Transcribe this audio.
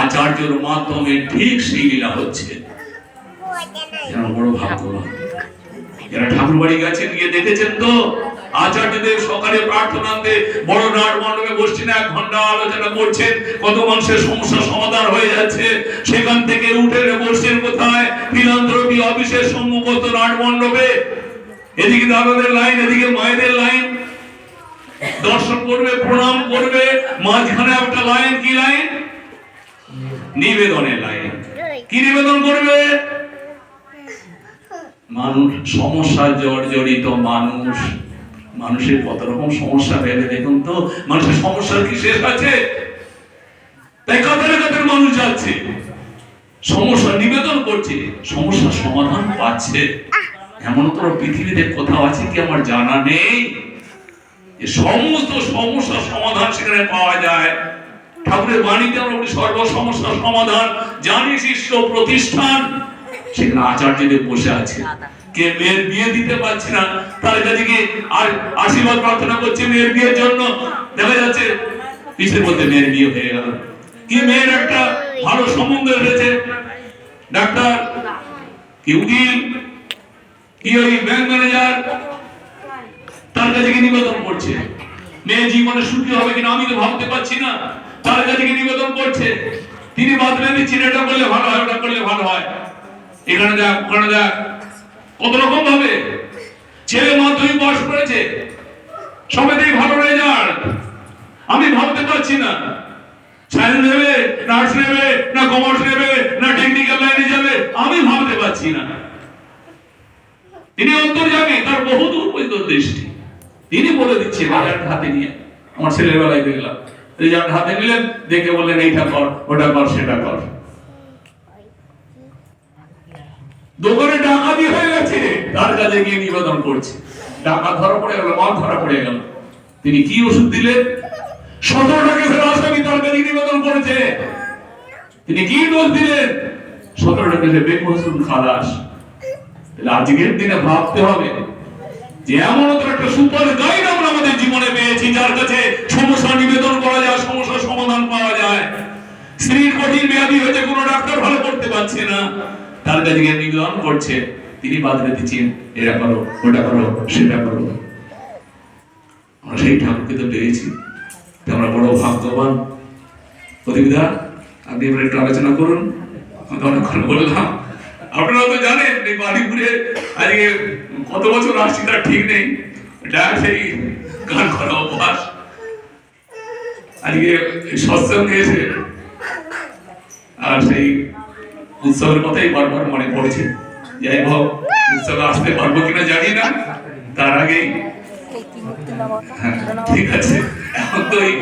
আচার্যর মাধ্যমে ঠিক সেই লীলা হচ্ছে বড় ভাগ্যবান ঠাকুর বাড়ি গেছেন, গিয়ে দেখেছেন তো? আচার্যদেব সকালে প্রার্থনাতে বড় নাট মণ্ডপে এক ঘণ্টা আলোচনা করছেন, কত মানুষের সমস্যা সমাধান হয়ে যাচ্ছে। সেখান থেকে উঠে বসছেন কোথায়? ফিলান্থ্রপি অফিসের সম্মুখত নাট মণ্ডপে। এদিকে দাদাদের লাইন, এদিকে মায়েদের লাইন। দর্শন করবে, প্রণাম করবে। মাঝখানে একটা লাইন, কি লাইন? নিবেদনের লাইন। কি নিবেদন করবে? মানুষ, সমস্যা জর্জরিত মানুষ। মানুষের কত রকম সমস্যা ভেবে দেখুন তো, মানুষের সমস্যার কি শেষ আছে? তাই কাতারে কাতারে মানুষ যাচ্ছে? সমস্যা নিবেদন করছে, সমস্যার সমাধান পাচ্ছে। এমন কোনো পৃথিবীতে কোথাও আছে কি আমার জানা নেই? সমস্ত সমস্যার সমাধান সেখানে পাওয়া যায়। ঠাকুরের বাণীতে আমরা বলি সর্ব সমস্যার সমাধান। জানি শিষ্য প্রতিষ্ঠান। সেখানে আচার্যদেব বসে আছে কে মেয়ের বিয়ে দিতে পারছে না তার কাছে গিয়ে আর আশীর্বাদ প্রার্থনা করছে মেয়ের বিয়ের জন্য। দেখা যাচ্ছে মেয়ের বিয়ে হয়ে গেল। কি মেয়ের একটা ভালো সম্বন্ধ হয়েছে? ডাক্তার কি উকিল কি ওই ব্যাংক ম্যানেজার তার কাছে গিয়ে নিবেদন করছে। মেয়ে জীবনে সুখী হবে কিনা আমি তো ভাবতে পারছি না। তার কাছে নিবেদন করছে? তিনি বাদলে দিচ্ছেন এটা করলে ভালো হয়, ওটা করলে ভালো হয়। এখানে দেখ ওখানে দেখ কত রকম ভাবে? ছেলে মাধ্যমিক পাশ করেছে। সবেতেই ভালো রেজাল্ট আমি ভাবতে পারছি না। সায়েন্স নেবে আর্টস নেবে, না কমার্স নেবে, না টেকনিক্যাল লাইনে যাবে, আমি ভাবতে পারছি না। তিনি অন্তর্জামী তার বহু দূর পর্যন্ত দৃষ্টি। তিনি বলে দিচ্ছেন হাতে নিয়ে, আমার ছেলের বেলায় দেখলাম। রেজাল্ট হাতে নিলেন দেখে বললেন, এইটা কর, ওটা কর, সেটা কর। দোকানে ডাকাতি হয়ে গেছে। তার কাছে গিয়ে নিবেদন করছে। টাকা ধরা পড়ে গেল মাল ধরা পড়ে গেল। তিনি কি ওষুধ দিলেন? আসামি নিবেদন করেছে। তিনি কি দিলেন? খালাস। আজকের দিনে ভাবতে হবে যে এমন একটা সুপার গাইড আমরা আমাদের জীবনে পেয়েছি, যার কাছে সমস্যা নিবেদন করা যায় সমস্যার সমাধান পাওয়া যায় স্ত্রীর কঠিন ব্যাধি হয়েছে, কোনো ডাক্তার ভালো করতে পারছে না। তার কাছে গিয়ে নিবেদন করছে। তিনি বাদলে দিচ্ছেন এটা করো, ওটা করো, সেটা করো। আমরা সেই ঠাকুরকে তো পেয়েছি। আমরা বড় ভাগ্যবান। প্রতিবিধা আপনি এবার একটু আলোচনা করুন। অনেকক্ষণ বললাম। আপনারা তো জানেন, এই বাড়িপুরে আজকে কত বছর আসছি তার ঠিক নেই। এটা সেই গান করা অভ্যাস। আজকে সৎসঙ্গে এসে আর সেই উৎসবের কথাই বারবার মনে পড়ছে। যাই হোক উৎসবে আসতে পারব কিনা জানি না। তার আগেই হ্যাঁ, ঠিক আছে। এখন তো এই